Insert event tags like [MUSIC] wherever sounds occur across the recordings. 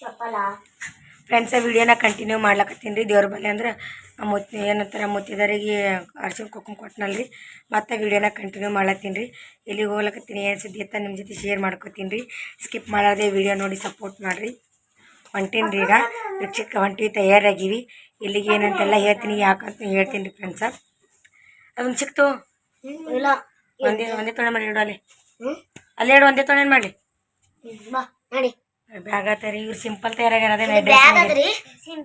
ಚಪ್ಪಲ. Friends ವಿಡಿಯೋನ continue ಮಾಡ್ಲಕತ್ತೀನಿ ರೀ. ದೇವ್ರ ಬಲ್ಲಿ ಅಂದ್ರೆ ಆ ಮುತ್ತಿ ಏನಂತಾರೆ ಮುತ್ತಿದರಿಗೆ ಅರ್ಶಿನ ಕುಂಕುಮ ಕೊಟ್ಟನಲ್ರಿ ಮತ್ತೆ ವಿಡಿಯೋನ ಕಂಟಿನ್ಯೂ ಮಾಡ್ಲತ್ತೀನಿ ರೀ. ಎಲ್ಲಿಗೆ ಹೋಗ್ಲಕತ್ತೀನಿ ಏನು ಸುದ್ದಿ ಅಂತ ನಿಮ್ಮ ಜೊತೆ ಶೇರ್ ಮಾಡ್ಕೋತೀನಿ ರೀ. ಸ್ಕಿಪ್ ಮಾಡೋದೆ ವಿಡಿಯೋ ನೋಡಿ ಸಪೋರ್ಟ್ ಮಾಡಿರಿ. ಹೊಂಟೀನಿ ರೀ ಈಗ. ರಿಕ್ಷಕ್ಕೆ ಹೊಂಟಿವಿ ತಯಾರಾಗಿವಿ. ಇಲ್ಲಿಗೆ ಏನಂತೆಲ್ಲ ಹೇಳ್ತೀನಿ ಯಾಕಂತ ಹೇಳ್ತೀನಿ ರೀ ಫ್ರೆಂಡ್ಸ ಅದೊಂದು ಸಿಕ್ತು ಇಲ್ಲ. ಒಂದೇ ಒಂದೇ ತೊಳೆ ಮಾಡಿ ಇಡು ಅಲ್ಲಿ. ಅಲ್ಲೇ ಇಡು ಒಂದೇ ತೊಳೆ ಮಾಡಿ ಬಾ ನಡಿ ಬ್ಯಾಗ್ ಆತಾರಿ ಇವ್ರು ಸಿಂಪಲ್ ತಯಾರಾಗ್ಯಾರ ಅದೇ ಬ್ಯಾಗ್ ಅದ್ರಿ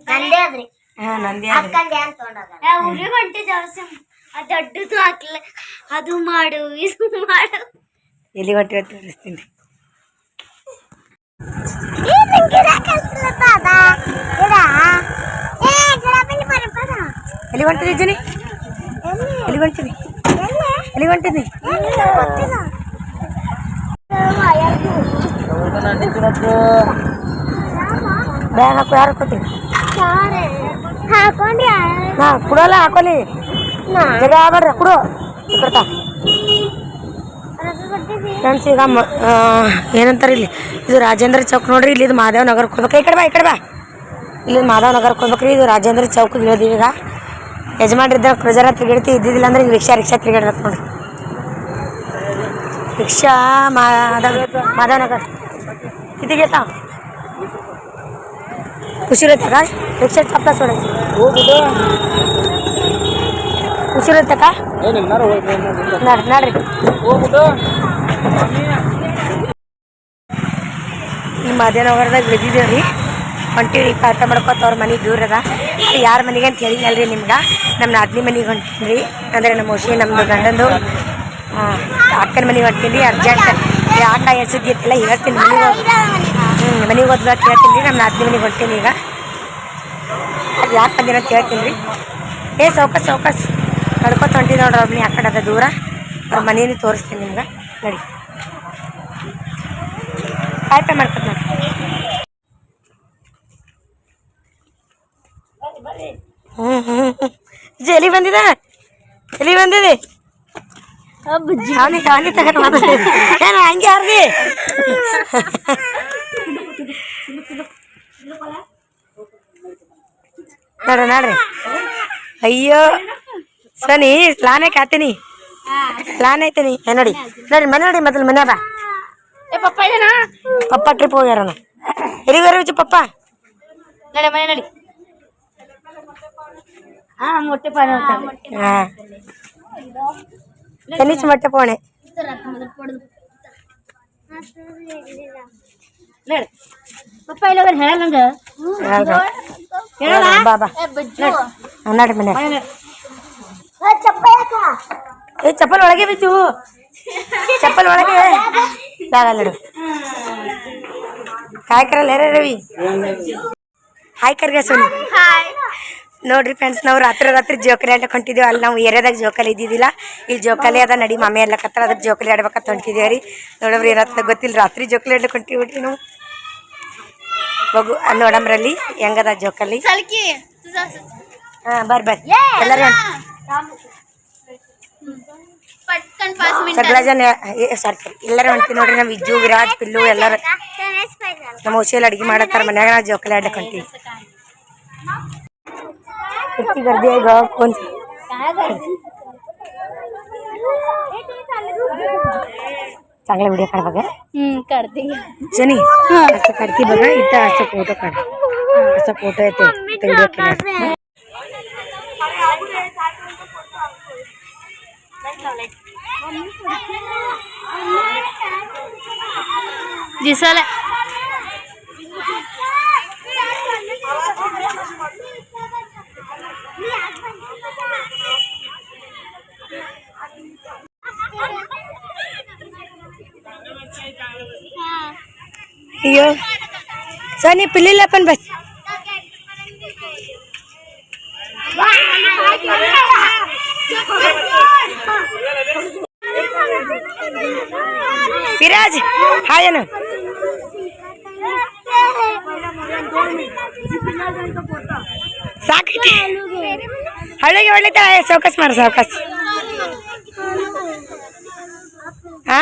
ನಂದೇ ಅದ್ರಿ ಹಾಂ ನಂದೇ ಆದ್ರಿ. ಅಕ್ಕಂದೆ ಅಂತ ತೊಗೊಂಡೋಗ ಊರಿಗೆ ಹೊಂಟಿದ್ದೆ ಆ ದೊಡ್ಡದು ಹಾಕ್ಲ. ಅದು ಮಾಡು ಇದು ಮಾಡು. ಎಲ್ಲಿ ಹೊಂಟಿವೆ ತೋರಿಸ್ತೀನಿ. ರೀ ಎಲ್ಲಿ ಹೊಂಟಿದ್ದಿ ಜುನಿ? ಎಲ್ಲಿ? ಹೊಂಟಿದ್ದಿ ಎಲ್ಲಿ? ಹೊಂಟಿದ್ದಿ ಬ್ಯಾಗ್ ಹಾಕು ಯಾರು ಹಾಕೊಂಡ್ಯಾ ನಾ ಕುಡಲ್ಲ ಹಾಕೋಲಿ ಜಗ ಆಗ್ಬೇಡ್ರಿ ಕುಡು. ಬರ್ತಾ ಫ್ರೆಂಡ್ಸ್ ಈಗ ಮ ಏನಂತಾರೆ ಇಲ್ಲಿ? ಇದು ರಾಜೇಂದ್ರ ಚೌಕ್ ನೋಡ್ರಿ ಇಲ್ಲಿ ಇದು ನಗರ ನಗರಕ್ಕೆ ಹೋಗ್ಬೇಕು. ಈ ಕಡೆ ಬಾ ಈ ಕಡೆ ಬಾ. ಇಲ್ಲಿ ಮಾಧವ್ ನಗರಕ್ಕೆ ಹೋಗ್ಬೇಕ್ರಿ ಇದು ರಾಜೇಂದ್ರ ಚೌಕ್ ಇಳಿದೀವಿ ಈಗ. ಯಜಮಾನ್ರಿದ್ದ ಕ್ರೂಜರ ತಿರುಗಿಡ್ತಿ ಇದ್ದಿದ್ದಿಲ್ಲ ಅಂದ್ರೆ ಈಗ ರಿಕ್ಷಾ ರಿಕ್ಷಾ ತಿರುಗಾಡ್ಬೇಕು ನೋಡ್ರಿ. ರಿಕ್ಷಾ ಮಾಧವ್ ಮಾಧವ್ ನಗರ್. किती घेता उशीर येते का रिक्षा टप्पा सोडायची उशीर येते का ನಡ್ ನಡ್ರಿ ಈ ಮಧ್ಯಾಹ್ನವರದಾಗ ಇಳಿದಿದ್ದೇವೆ ರೀ ಹೊಂಟೀವಿ ಕಾಟ ಮಾಡ್ಕೊತ ಅವ್ರ ಮನೆ ದೂರ ಅದ ಯಾರ ಮನೆಗೆ ಅಂತ ಹೇಳಿನಲ್ರಿ ನಿಮ್ಗೆ ನಮ್ಮ ನಾದಿನಿ ಮನೆಗೆ ಹೊಂಟೀನಿ ರೀ ಅಂದರೆ ನಮ್ಮ ಹುಷಿ ನಮ್ಮದು ಗಂಡಂದು ಅಕ್ಕನ ಮನೆಗೆ ಹೊಂಟೀನಿ ರೀ ಅರ್ಜೆಂಟ್ ಯಾಕ ಎಸದ್ದಿ ಅಂತೆಲ್ಲ ಹೇಳ್ತೀನಿ ಮನೆಗೆ ಹ್ಞೂ ಮನೆಗೆ ಹೋದ್ರೆ ಕೇಳ್ತೀನಿ ರೀ ನಮ್ಮ ನಾಲ್ಕು ಮನೆಗೆ ಹೊಂಟೀನಿ ಈಗ. ಅದು ಯಾಕೆ ಬಂದಿರ ಅಂತ ಹೇಳ್ತೀನಿ ರೀ. ಏ, ಸೌಕಸ್ ಸೌಕಸ್. ನಡ್ಕೊತ ಹೊಂಟಿ ನೋಡ್ರಿ ಮನೆ ಆ ಕಡೆ ಅದ ದೂರ. ಅವ್ರ ಮನೇಲಿ ತೋರಿಸ್ತೀನಿ ನಿಮ್ಗೆ. ನಡಿ. ಕಾಯಿ ಪೇ ಮಾಡ್ಕೊತ ನೋಡಿ. ಹ್ಞೂ ಹ್ಞೂ ಹ್ಞೂ ಎಲ್ಲಿ ಬಂದಿದೆ ಎಲ್ಲಿ ಬಂದಿದೆ? ಅವನಿಗೆ ಅವನಿಗೆ ತಗೊಂಡು ಮಾತಾಡ್ತೀನಿ ಏನು ಹಂಗೆ ಯಾರ್ದಿ ನೋಡ್ರಿ ನೋಡ್ರಿ. ಅಯ್ಯೋ ಸನಿ ಲಾನೆ ಕಾತೀನಿ. ಲಾನ್ ಐತೀನಿ. ನೋಡಿ. ನೋಡಿ ಮನೆ ನೋಡಿ ಮೊದಲು ಮನೆ ಬಾ. ಪಪ್ಪ ಟ್ರಿಪ್ ಹೋಗ್ಯಾರಣ ಎಲ್ಲಿಗೆ ವಿಚು ಪಪ್ಪ? ನೋಡಿ ಮನೆ ನೋಡಿ. ಹಾ ಮೊಟ್ಟೆ ಪಾನಿ ಹಾಂ. ಕನಿಚ್ ಮೊಟ್ಟೆ ಪೋಣೆ ನಡಿ ಪಪ್ಪ ಇಲ್ಲ ಹೇಳಲ್ಲ ನಂಗೆ ಹೌದು. ಬಾ ಬಾ ಹಾಂ ನಡ್ರಿ ಮನೆ ಏ ಚಪ್ಪಲ್ ಒಳಗೆ ಬಿಚ್ಚು ಚಪ್ಪಲ್ ಒಳಗೆ ಬ್ಯಾಗಲ್ಲ ನಡು ಹಾಯ್ ಕರಲ್ಲ ರೇ ರವಿ ಹಾಯ್ ಕರ್ಗ ಸೋನಿ ನೋಡ್ರಿ ಫ್ರೆಂಡ್ಸ್ ನಾವು ರಾತ್ರಿ ರಾತ್ರಿ ಜೋಕಾಲಿ ಆಡಕ್ಕೆ ಹೊಂಟಿದ್ದೀವಿ ಅಲ್ಲಿ ನಾವು ಏರಿಯಾದಾಗ ಜೋಕಾಲಿ ಇದ್ದಿದ್ದಿಲ್ಲ. ಇಲ್ಲಿ ಜೋಕಾಲಿ ಅದ ನಡಿ ಮಾಮಿ ಎಲ್ಲ ಕತ್ತರ ಅದಕ್ಕೆ ಜೋಕಾಲಿ ಆಡ್ಬೇಕಂತ ಹೊಂಟಿದ್ದೀವಿ ರೀ. ನೋಡಮ್ರಿ ಏನತ್ತ ಗೊತ್ತಿಲ್ಲ ರಾತ್ರಿ ಜೋಕಾಲಿ ಆಡ್ಲಿಕ್ಕೆ ಹೊಂಟಿವಿ ಬಿಡ್ರಿ ನಾವು. ಬಗು ನೋಡಮ್ರಲ್ಲಿ ಹೆಂಗದ ಜೋಕಾಲಿ? ಹಾಂ ಬರ್ರಿ ಬರ್ರಿ ಎಲ್ಲರೂ ಸಗಳ ಜನ ಸಾರಿ ಸಾರಿ ಎಲ್ಲರೂ ಹೊಂಟಿ ನೋಡ್ರಿ ನಮ್ಮ ವಿಜ್ಜು ವಿರಾಜ್ ಪಿಲ್ಲು ಎಲ್ಲರೂ. ನಮ್ಮ ಹುಷಿಯಲ್ಲಿ ಅಡುಗೆ ಮಾಡತ್ತಾರ ಮನ್ಯಾಗ ನಾವು ಜೋಕಾಲಿ ಆಡ್ಲಿಕ್ಕೆ ಹೊಂಟಿವಿ. किती गर्दी आहे ग कोण चांगला व्हिडिओ काढ बघा करते. जनी असं काढते बघा इथं असं फोटो काढ. असा फोटो येते व्हिडिओ केला दिसायला. అయ్యో సార్ నీ పిల్లలు పని బస్ విరాజ్ హాయన ಸಾಕೈತಿ ಹಳ್ಳಿಗೆ ಒಳ್ಳೆ ಸೌಕಸ್ ಮಾಡ ಸಾವಕಾಶ ಹಾ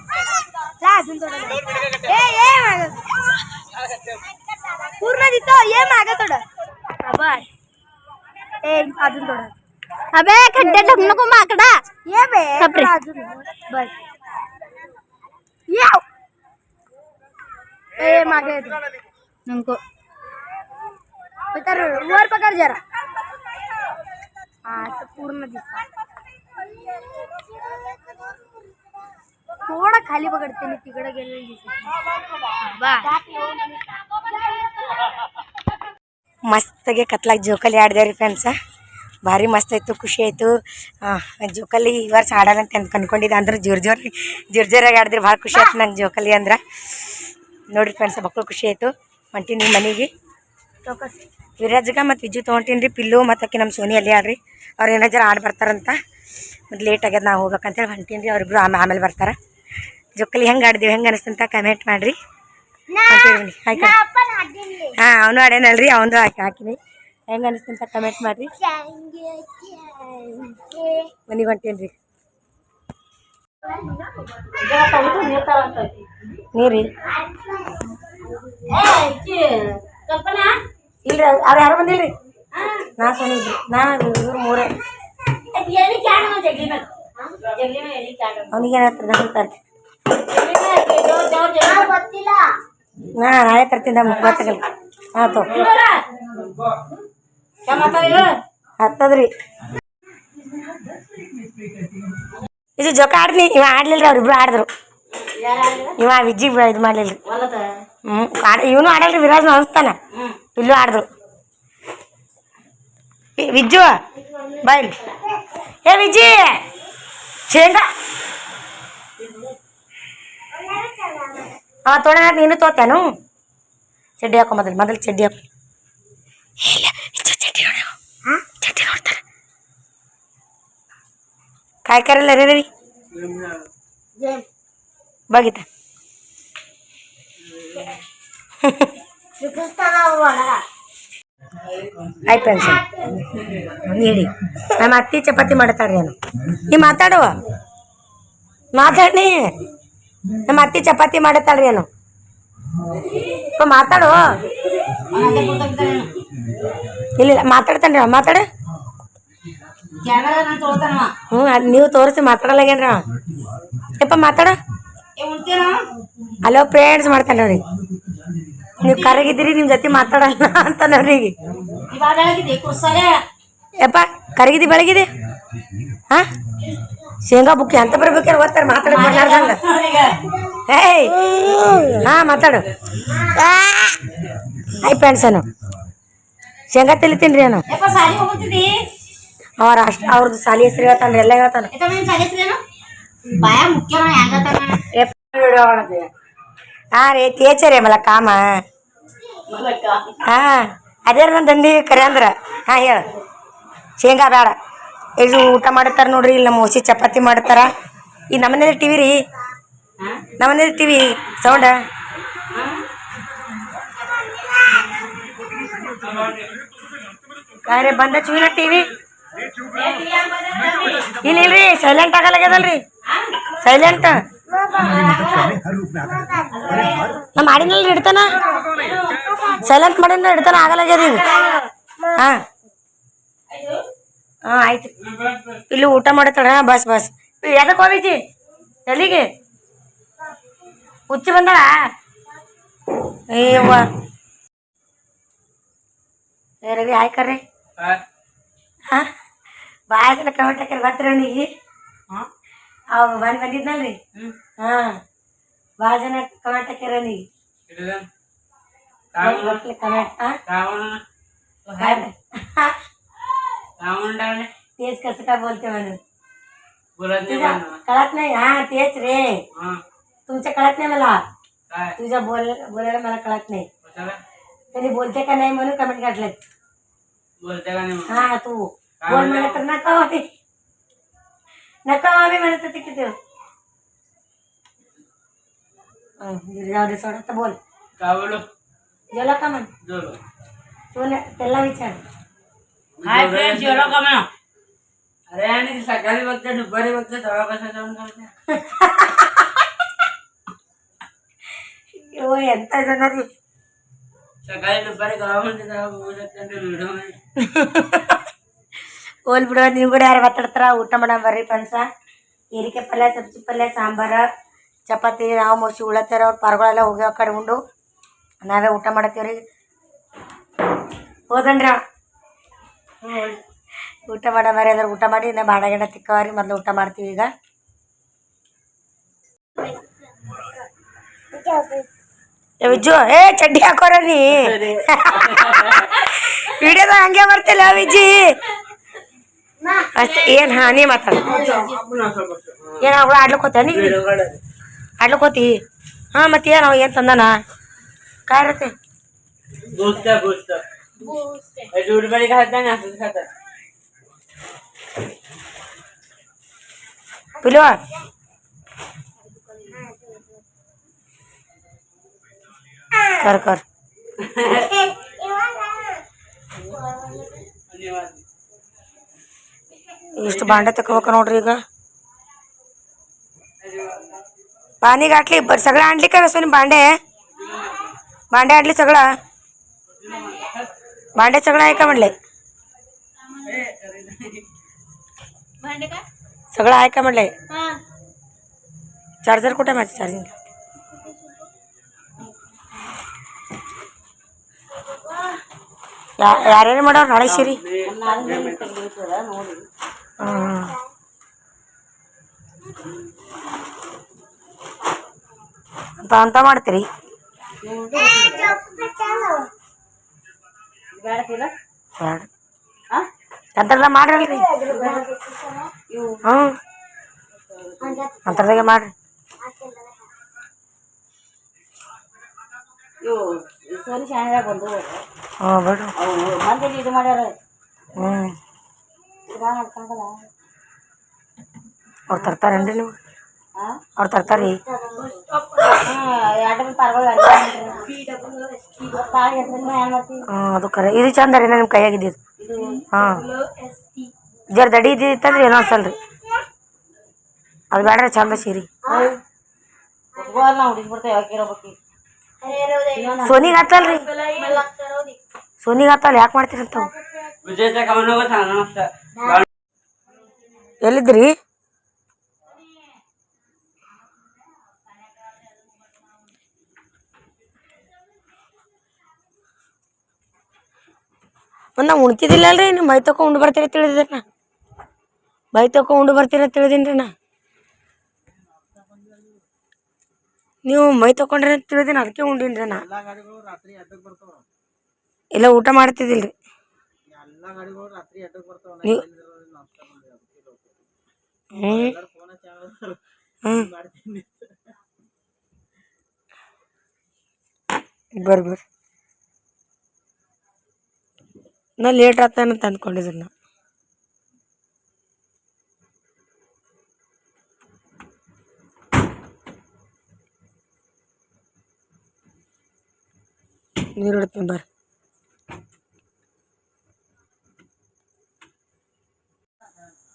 अजून थोडं ए माग. पूर्ण दिसतो ये माग थोडं. बस ए अजून थोडं. अबे खड्ड्या ढक नको माकडा. ये बे अजून. बस. याव ए मागे नको. वर पकड जरा. हा पूर्ण दिसतो. थोडं खाली पकडते मी तिकडे गेलेलं दिसत बा ಮಸ್ತಾಗೆ ಕತ್ಲಾಗ ಜೋಕಾಲಿ ಆಡಿದೇವ್ರಿ ಫ್ರೆಂಡ್ಸ ಭಾರಿ ಮಸ್ತ್ ಆಯಿತು ಖುಷಿ ಆಯಿತು ಜೋಕಾಲಿ ಈ ವರ್ಷ ಆಡೋಣ ಅಂತ ಅನ್ಕೊಂಡಿದ್ದೆ ಅಂದ್ರೆ ಜೋರು ಜೋರು ಜೋರು ಜೋರಾಗಿ ಆಡಿದ್ರೆ ಭಾಳ ಖುಷಿ ಆಯ್ತು ನಂಗೆ ಜೋಕಾಲಿ ಅಂದ್ರೆ ನೋಡಿರಿ ಫ್ರೆಂಡ್ಸ ಮಕ್ಕಳು ಖುಷಿ ಆಯಿತು ಹೊಂಟೀನಿ ಮನೆಗೆ ಚೌಕಸ್ ವಿರಾಜ್ಗ ಮತ್ತು ವಿಜು ತೊಗೊಂಟೀನಿ ರೀ ಪಿಲ್ಲು ಮತ್ತು ಆಕಿ ನಮ್ಮ ಸೋನಿ ಅಲ್ಲಿ ಆಡ್ರಿ ಅವ್ರು ಏನೋ ಜರ ಆಡಿ ಬರ್ತಾರಂತ ಮತ್ತು ಲೇಟ್ ಆಗ್ಯದ ನಾವು ಹೋಗ್ಬೇಕಂತೇಳಿ ಹೊಂಟೀನಿ ರೀ ಅವ್ರಿಬ್ರು ಆಮೇಲೆ ಆಮೇಲೆ ಬರ್ತಾರೆ ಜೋಕಾಲಿ ಹೆಂಗೆ ಆಡಿದೀವಿ ಹೆಂಗೆ ಅನಿಸ್ತಂತ ಕಮೆಂಟ್ ಮಾಡಿರಿ. ಹಾಂ ಅವನು ಆಡೇನಲ್ರಿ ಅವನು ಹಾಕಿ ಹಾಕಿನಿ. ಹೆಂಗೆ ಅನಿಸ್ತಂತ ಕಮೆಂಟ್ ಮಾಡಿರಿ. ಮನೆಗೆ ಹೊಂಟೀನಿ ರೀ ನೀರಿ ಇಲ್ರಿ ಅವ್ರು ಯಾರು ಬಂದಿಲ್ರಿ? ನಾ ಸೋನಿ ನಾನು ನಾ ಇವ್ರು ಮೂರೇ. ಅವನಿಗೆ ಏನಾಗ್ತದೆ ನಾನು ನಾ ನಾಳೆ ತರ್ತೀನಿ ನಮ್ಗೆ ಗೊತ್ತಾಗಲ್ಲ ಹಾಂ ತೋ ಹತ್ತದ್ರಿ. ಇದು ಜೋಕ ಆಡ್ನಿ ಇವ ಆಡ್ಲಿಲ್ರಿ, ಅವ್ರಿಬ್ರು ಆಡಿದ್ರು. ಇವ ವಿಜ್ಜಿ ಇದು ಮಾಡ್ಲಿಲ್ರಿ. ಹ್ಞೂ ಆಡ ಇವನು ಆಡಲ್ರಿ, ವಿರಾಜ್ ಅನಿಸ್ತಾನ. ಇಲ್ಲೂ ಆಡಿದ್ರು. ವಿಜ್ಜು ಬಾಯ್ ಏ, ವಿಜ್ಜಿ ಶೇಂಗಾ ಅವ ತೊಡ ನೀನು ತೋತೇನು ಚಡ್ಡಿ ಹಾಕೋ ಮೊದಲು ಮೊದಲು ಚಡ್ಡಿ ಹಾಕೋ. ಇಲ್ಲ ಚಡ್ಡಿ ನೋಡು. ಚಡ್ಡಿ ನೋಡ್ತಾರೆ. ಕಾಯ್ಕರಲ್ಲ ರೀ ರವಿ? ಬಗಿತ. ಆಯ್ತು ನೀಡಿ ನಮ್ಮ ಅತ್ತಿ ಚಪಾತಿ ಮಾಡ್ತಾರೆ ಏನು ನೀ ಮಾತಾಡುವ. ಮಾತಾಡಿ ನಮ್ಮ ಅತ್ತಿ ಚಪಾತಿ ಮಾಡತ್ತಾಳ್ರಿ ಏನು? ಮಾತಾಡು. ಇಲ್ಲ ಮಾತಾಡ್ತಾನ್ರಿ ಮಾತಾಡ. ಹ್ಞೂ ಅದು ನೀವು ತೋರಿಸಿ ಮಾತಾಡಲ್ಲಾಗೇನ್ರಿ ಯಪ್ಪ, ಮಾತಾಡ. ಹಲೋ ಫ್ರೆಂಡ್ಸ್ ಮಾಡ್ತಾನೆ ಅವ್ರಿಗೆ. ನೀವು ಕರಗಿದ್ದೀರಿ ನಿಮ್ಮ ಜೊತೆ ಮಾತಾಡಲ್ಲ ಅಂತಾನೆ ಅವ್ರಿಗೆ. ಯಪ್ಪ ಕರಗಿದಿ ಬೆಳಗಿದಿ ಹಾ? ಶೇಂಗಾ ಬುಕ್ ಎಂತ ಬರ್ಬೇಕಾರೆ ಓದ್ತಾರೆ ಮಾತಾಡಕ್ ಬರ್ಲಾರ್ದಂಗ? ಏಯ್ ಹಾ ಮಾತಾಡು. ಹಾಯ್ ಫ್ರೆಂಡ್ಸನು ಶೇಂಗಾ ತಿಲಿತೀನಿ ರೀ ನಾನು ಅವ್ರ ಅಷ್ಟು ಅವ್ರದ್ದು ಸಾಲಿ ಹೆಸರು ಹೇಳ್ತಾನೆ ಎಲ್ಲ ಹೇಳ್ತಾನೆ. ಹಾ ರೀ ತೇಚರಿ ಮಲ ಕಾಮ. ಹಾ ಅದೇ ನನ್ನ ದಂಡಿ ಕರೆ ಅಂದ್ರ. ಹಾ ಹೇಳ. ಶೇಂಗಾ ಬೇಡ ಇದು ಊಟ ಮಾಡ್ತಾರ ನೋಡ್ರಿ, ಇಲ್ಲಿ ನಮ್ಮ ಓಸಿ ಚಪಾತಿ ಮಾಡ್ತಾರ. ಈ ನಮ್ಮನೇಲಿ ಟಿವಿ ರೀ. ನಮ್ಮನೇಲಿ ಟಿವಿ ಸೌಂಡ. ಬಂದ ಚೂನ ಟಿವಿ. ಇಲ್ಲ ಇಲ್ರಿ ಸೈಲೆಂಟ್ ಆಗಲ್ಲಾಗ್ಯದಲ್ರಿ ಸೈಲೆಂಟ್ ನಮ್ಮ ಮಾಡಿನಲ್ರಿ ಇಡ್ತಾನ ಸೈಲೆಂಟ್ ಮಾಡಿನ ಇಡ್ತಾನ ಆಗಲ್ಲಾಗ್ಯದ ಹಾ. ಹಾ ಆಯ್ತು. ಇಲ್ಲಿ ಊಟ ಮಾಡತ್ತಾಳ ಬಸ್ ಬಸ್. ಎದಕ್ಕೆ ಹೋಗೈತಿ ಎಲ್ಲಿಗೆ? ಹುಚ್ಚಿ ಬಂದಾಳ? ಅಯ್ಯವ್ವ. ಏ ರವಿ ಹಾಯ್ ಕರ್ರಿ. ಹಾಂ ಭಾಳ ಜನ ಕಮೆಂಟ್ ಹಾಕ್ಯಾರ ಗೊತ್ತರ ಅವನಿಗೆ? ಅವ ಬಂದು ಬಂದಿದ್ನಲ್ರಿ? ಹಾ ಭಾಳ ಜನ ಕಮೆಂಟ್ ಹಾಕ್ಯಾರ ಅವನಿಗೆ. ಗೊತ್ತಿಲ್ಲ काय म्हणणार तेच कसं काय बोलते म्हणून? कळत नाही? हा तेच रे. तुमच्या कळत नाही मला? तुझ्या बोल बोलायला मला कळत नाही. तरी बोलते का नाही म्हणून कमेंट काढले हा तू. बोल म्हणत? तर नका आम्ही नका आम्ही म्हणत होते किती जाऊ दे सोड आता बोल. का बोलू? जेवला का म्हण तू त्याला विचार. हाय फ्रेंड जेवलो का म्हणा अरे आणि ती सकाळी बघते दुपारी बघते तेव्हा कसं जाऊन करते ओ ಎಂತ ಜನ ರೀ सकाळी दुपारी गावा म्हणते तेव्हा बघू शकते ते व्हिडिओ मध्ये ಹೋಲ್ ಬಿಡುವ ನೀವು ಕೂಡ ಯಾರು ಮಾತಾಡ್ತಾರ ಊಟ ಮಾಡೋಣ ಬರ್ರಿ ಪನ್ಸ ಹೀರಿಕೆ ಪಲ್ಯ ಸಬ್ಜಿ ಪಲ್ಯ ಸಾಂಬಾರ ಚಪಾತಿ ನಾವು ಮೋಸಿ ಉಳತ್ತಾರ ಅವ್ರ ಪಾರ್ಗಳೆಲ್ಲ ಹೋಗಿ ಆ ಕಡೆ ಉಂಡು ನಾವೇ ಊಟ ಮಾಡತ್ತೀವ್ರಿ ಹೋದನ್ರಿ ಅವ. ಊಟ ಮಾಡೋ ಮರಿ ಅಂದ್ರೆ ಊಟ ಮಾಡಿ, ಇನ್ನು ಬಾಡಗಣ ತಿಕ್ಕವ್ರಿ, ಮೊದಲು ಊಟ ಮಾಡ್ತೀವಿ ಈಗ. ವಿಜು, ಏ ಚಡ್ಡಿ ಹಾಕೋರ ನೀ. ವಿಡಿಯೋದ ಹಂಗೆ ಬರ್ತಿಲ್ಲ ವಿಜಿ. ಏನು, ಹಾ, ನೀ ಮಾತಾಡ. ಏನು, ಅವಳು ಆಡ್ಲಕ್ಕೆ ನೀ? ಆಡ್ಲಕ್ಕೆ ಹೋತಿ? ಹಾಂ, ಮತ್ತೆ ಏನು ಏನು ತಂದಾನ? ಕಾಯಿರತ್ತೆ दूध बरी खाता ना असंच खातात पिलो कर कर ಎಷ್ಟು ಬಾಂಡೆ ತಗೋಬೇಕು ನೋಡ್ರಿ ಈಗ पाणी गाठली बर सगळं आणली का रसोनी भांडे भांडे आणली सगळं भांडे सगळं आहे का म्हणले भांडे का सगळं आहे का म्हणले हा चार्जर कुठे आहे माझं चार्जिंग ಯಾರ್ಯಾರು ಮಾಡೋರು ನಾಳೆ ಶಿರಿ ಹ್ಮ್. ಅಂತ ಅಂತ ಮಾಡ್ತೀರಿ ಬೇಡ ಅಂತರ್ದಾಗ ಮಾಡ್ರಲ್ರಿ. ಹ್ಞೂ. ಅಂತರ್ದಾಗೆ ಮಾಡ್ರಿ. ಇವು ಸೋನಿ ಶಾನ್ಯಾಗ ಬಂದು ಹ್ಞೂ ಬಿಡ್ರಿ ಅವು ಮಂದಿ ಇದು ಮಾಡ್ಯಾರ. ಹ್ಞೂ. ಇದ ಮಾಡ್ಕೊಂಡಲ್ಲ ಅವ್ರು ತರ್ತಾರೇನ್ರಿ ನೀವು? ಹಾ ಅವ್ರು ತರ್ತಾರಿ. ಅದು ಕರೆ. ಇದು ಚಂದ ರೀ ನಿಮ್ಮ ಕೈಯಾಗಿದ್ದು ಹಾಂ. ಜರ್ ದಡಿ ಇದ್ದಿತ್ತಂದ್ರೆ ಏನೋ ಅನ್ಸಲ್ರಿ. ಅದು ಬೇಡ್ರಿ ಚಂದ ಸೀರಿ. ಸೋನಿಗೆ ಹತ್ತಲ್ರಿ. ಸೋನಿಗೆ ಹತ್ತಲ್ಲ ಯಾಕೆ ಮಾಡ್ತೀರಂತ ಎಲ್ಲಿದ್ರಿ ಒಂದು ನಾವು ಉಣ್ತಿದ್ದಿಲ್ಲ ಅಲ್ರಿ ನೀವು ಮೈ ತಕೊ ಉಂಡು ಬರ್ತೀರ ತಿಳಿದಿದ್ರಿ ನಾ. ಮೈ ತಕೊ ಉಂಡು ಬರ್ತೀರ ತಿಳಿದೀನಿ ನಾ. ನೀವು ಮೈ ತಕೊಂಡ್ರಿ ಅಂತ ತಿಳಿದೀನಿ ಅದಕ್ಕೆ ಉಂಡಿನ್ರಿ ನಾ. ಇಲ್ಲ ಊಟ ಮಾಡ್ತಿದ್ದಿಲ್ರಿ. ನೀವು ಹ್ಞೂ ಹ್ಞೂ ಬರ್ರಿ ಬರ್ರಿ. ನಾ ಲೇಟ್ ಆಗ್ತಾನಂತ ಅಂದ್ಕೊಂಡಿದ್ರು ನಾ ನೀರು ಇಡ್ತೀನಿ ಬರ್ರಿ.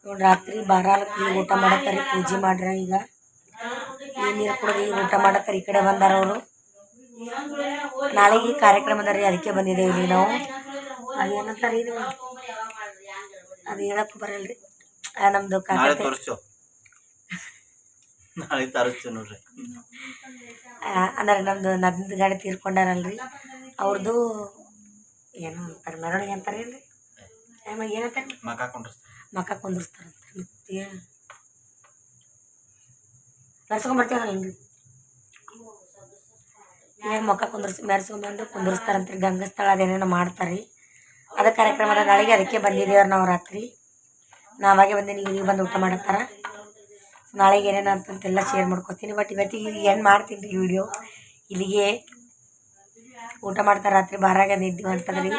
ನೋಡಿ ರಾತ್ರಿ ಬಾರಾಲಕ್ಕೆ ಊಟ ಮಾಡತ್ತಾರಿ, ಪೂಜೆ ಮಾಡ್ರ ಈಗ. ಈ ನೀರು ಕುಡಿದು ಈಗ ಊಟ ಮಾಡತ್ತಾರ ಈ ಕಡೆ ಬಂದಾರ ಅವರು. ನಾಳೆಗೆ ಕಾರ್ಯಕ್ರಮ ಅದಕ್ಕೆ ಬಂದಿದ್ದೇವೆ ಇಲ್ಲಿ ನಾವು. ಅದೇನಂತಾರೆ ಇದು ಅದು ಹೇಳಕ್ಕೆ ಬರಲ್ರಿ. ಆ, ನಮ್ದು ತರಿಸ್ತೀವಿ ನೋಡ್ರಿ. ಅಂದ್ರೆ ನಮ್ದು ನಂದು ಗಾಡಿ ತೀರ್ಕೊಂಡಾರಲ್ರಿ. ಅವ್ರದ್ದು ಏನು ಅಂತಾರೆ ಮೆರವಣಿಗೆ ಅಂತಾರೆ ಏನ್ರಿ ಆಮೇಲೆ ಏನಂತಾರೆ ಮಕ್ಕ ಕುಂದಿರ್ಸ್ತಾರಂತ ಮತ್ತೆ ಮೆರ್ಸ್ಕೊಂಬರ್ತೀವಲ್ರಿ ಈಗ ಮಕ್ಕ ಕುಂದಿರ್ಸಿ ಮೆರ್ಸ್ಕೊಂಬಂದು ಕುಂದಿರ್ಸ್ತಾರಂತ್ರಿ. ಗಂಗಸ್ಥಳ ಅದೇನೇನೋ ಮಾಡ್ತಾರೆ ಅದ ಕಾರ್ಯಕ್ರಮದ ನಾಳೆಗೆ ಅದಕ್ಕೆ ಬಂದಿದ್ದೇವ್ರ ನಾವು ರಾತ್ರಿ. ನಾವಾಗೆ ಬಂದೀನಿ ಈಗ ನೀವು ಬಂದು ಊಟ ಮಾಡತ್ತಾರ ನಾಳೆಗೆ ಏನೇನು ಅಂತಂತೆಲ್ಲ ಶೇರ್ ಮಾಡ್ಕೊತೀನಿ. ಬಟ್ ಇವತ್ತಿಗೆ ಏನು ಮಾಡ್ತೀನಿ ರೀ ವಿಡಿಯೋ ಇಲ್ಲಿಗೆ ಊಟ ಮಾಡ್ತಾರೆ ರಾತ್ರಿ ಬಾರಾಗ ನಿದ್ದೆ ಅಂತಂದ್ರಿ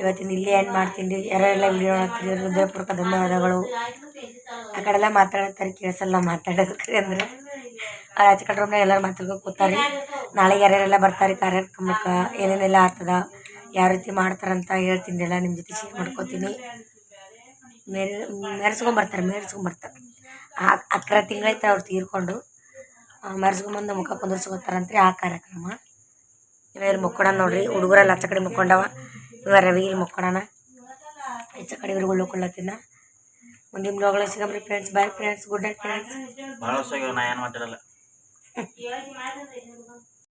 ಇವತ್ತಿನ ಇಲ್ಲಿ ಏನು ಮಾಡ್ತೀನಿ ರೀ? ಯಾರೆಲ್ಲ ವಿಡಿಯೋ ನೋಡ್ತೀರಿ ಹೃದಯಪೂರ್ವಕ ಧನ್ಯವಾದಗಳು. ಆ ಕಡೆ ಎಲ್ಲ ಮಾತಾಡತ್ತಾರೆ, ಕೇಳಿಸಲ್ಲ ಮಾತಾಡೋದಕ್ಕೆ ಅಂದ್ರೆ. ಆ ಆಚೆ ಕಡೆ ರೂಮ್ನಾಗ ಎಲ್ಲರೂ ಮಾತಾಡ್ಕೊಂಡು ಕೂತಾರೆ. ನಾಳೆ ಯಾರ್ಯಾರೆಲ್ಲ ಬರ್ತಾರೆ ಕಾರ್ಯಕ್ರಮಕ್ಕೆ, ಏನೇನೆಲ್ಲ ಆಗ್ತದ? ಯಾವ ರೀತಿ ಮಾಡ್ತಾರಂತ ಹೇಳ್ತೀನಿ ಎಲ್ಲ ನಿಮ್ಮ ಜೊತೆ ಶೇರ್ ಮಾಡ್ಕೋತೀನಿ. ಮೇರೆ ಮೆರೆಸ್ಕೊಂಬರ್ತಾರೆ ಮೆರೆಸ್ಕೊಂಬರ್ತಾರೆ. ಆ ಅಕ್ಕರ ತಿಂಗಳೈತೆ ಅವ್ರು ತೀರ್ಕೊಂಡು ಮೆರೆಸ್ಕೊಂಬಂದು ಮುಖ ಕುಂದರ್ಸ್ಕೊತಾರಂತ್ರಿ ಆ ಕಾರ್ಯಕ್ರಮ. ಇವ್ರು ಮುಕ್ಕೊಡ ನೋಡ್ರಿ ಹುಡುಗರಲ್ಲಿ ಆಚೆ ಕಡೆ ಮುಕ್ಕೊಂಡವ. ಇವ ರವಿ ಇಲ್ಲಿ ಹೆಚ್ಚ ಕಡೆ ಇವ್ರು ಉಳ್ಕೊಳ್ಳತ್ತಿನ ಮುಂದಿನ ಬ್ಲಾಗ್ಗಳು ಸಿಗಮ್ರಿ friends bye friends good night friends ಭಾಳ ನಾ ಏನು ಮಾತಾಡಲ್ಲ. [LAUGHS]